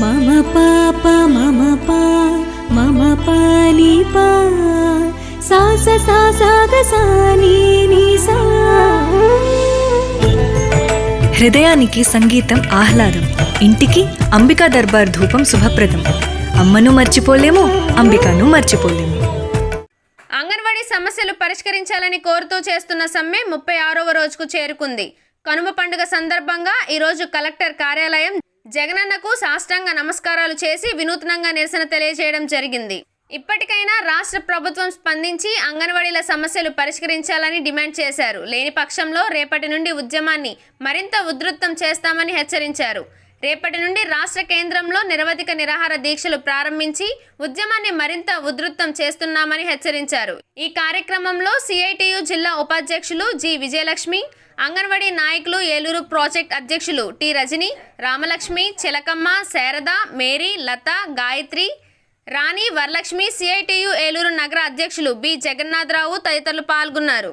మమ పాప మమ పా మమ పాలి పా హృదయానికి సంగీతం ఆహ్లాదం. ఇంటికి అంబికా దర్బార్ ధూపం శుభప్రదం. అమ్మను మర్చిపోలేము అంబికాను మర్చిపోలేము. అంగన్వాడీ సమస్యలు పరిష్కరించాలని కోరుతూ చేస్తున్న సమ్మె ముప్పై ఆరవ రోజుకు చేరుకుంది. కనుమ పండుగ సందర్భంగా ఈరోజు కలెక్టర్ కార్యాలయం జగనన్నకు సాష్టాంగ నమస్కారాలు చేసి వినూత్నంగా నిరసన తెలియజేయడం జరిగింది. ఇప్పటికైనా రాష్ట్ర ప్రభుత్వం స్పందించి అంగన్వాడీల సమస్యలు పరిష్కరించాలని డిమాండ్ చేశారు. లేని పక్షంలో రేపటి నుండి ఉద్యమాన్ని మరింత ఉధృతం చేస్తామని హెచ్చరించారు. రేపటి నుండి రాష్ట్ర కేంద్రంలో నిరవధిక నిరాహార దీక్షలు ప్రారంభించి ఉద్యమాన్ని మరింత ఉధృతం చేస్తున్నామని హెచ్చరించారు. ఈ కార్యక్రమంలో సిఐటియు జిల్లా ఉపాధ్యక్షులు జి విజయలక్ష్మి అంగన్వాడీ నాయకులు ఏలూరు ప్రాజెక్ట్ అధ్యక్షులు T Rajani Ramalakshmi Chilakamma Sharada Mary Latha Gayatri Rani Varalakshmi CITU Eluru నగర అధ్యక్షులు బి జగన్నాథరావు తదితరులు పాల్గొన్నారు.